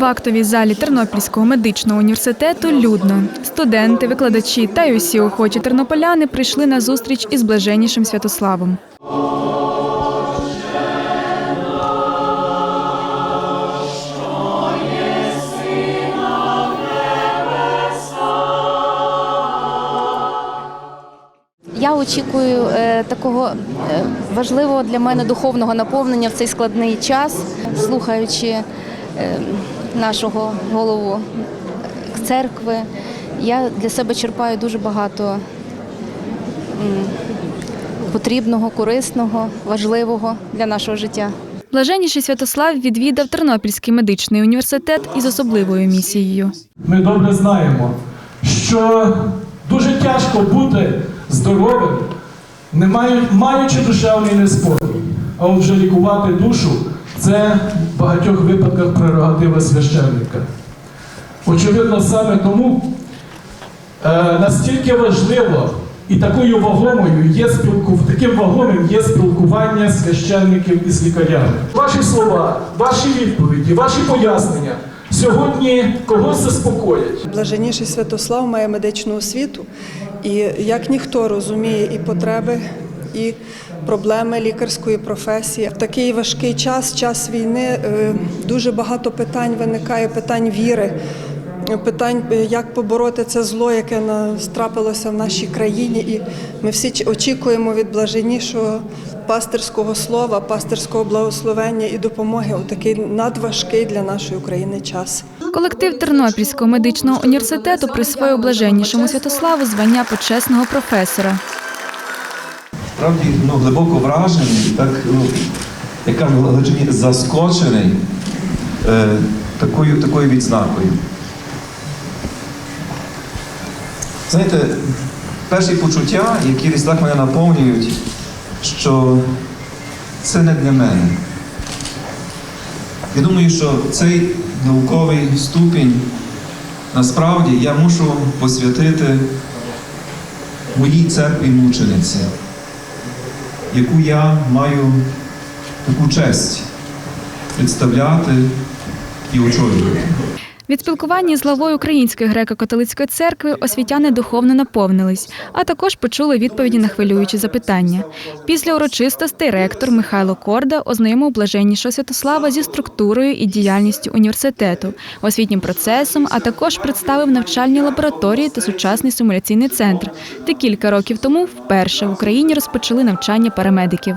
В актовій залі Тернопільського медичного університету людно. Студенти, викладачі та й усі охочі тернополяни прийшли на зустріч із блаженнішим Святославом. Я очікую е, такого е, важливого для мене духовного наповнення в цей складний час, слухаючи е, нашого голову церкви. Я для себе черпаю дуже багато потрібного, корисного, важливого для нашого життя. Блаженніший Святослав відвідав Тернопільський медичний університет із особливою місією. Ми добре знаємо, що дуже тяжко бути здоровим, не маючи душевний неспокій. А отже, лікувати душу це в багатьох випадках прерогатива священника. Очевидно, саме тому е, настільки важливо і такою вагомою є спілку, таким вагомим є спілкування священників із лікарями. Ваші слова, ваші відповіді, ваші пояснення сьогодні когось заспокоять. Блаженніший Святослав має медичну освіту і як ніхто розуміє і потреби, і проблеми лікарської професії. В такий важкий час, час війни, е, дуже багато питань виникає, питань віри. Питань, як побороти це зло, яке трапилося в нашій країні, і ми всі очікуємо від блаженнішого пастирського слова, пастирського благословення і допомоги у такий надважкий для нашої України час. Колектив Тернопільського медичного університету присвоїв блаженнішому Святославу звання почесного професора. Справді ну, глибоко вражений, так, ну, як кажуть, заскочений е, такою, такою відзнакою. Знаєте, перші почуття, які десь так мене наповнюють, що це не для мене. Я думаю, що цей науковий ступінь насправді я мушу посвятити моїй церкві мучениці яку я маю таку честь представляти і очолювати. Від спілкування з главою Української греко-католицької церкви освітяни духовно наповнились, а також почули відповіді на хвилюючі запитання. Після урочистостей ректор Михайло Корда ознайомив блаженнішого Святослава зі структурою і діяльністю університету, освітнім процесом, а також представив навчальні лабораторії та сучасний симуляційний центр, де кілька років тому вперше в Україні розпочали навчання парамедиків.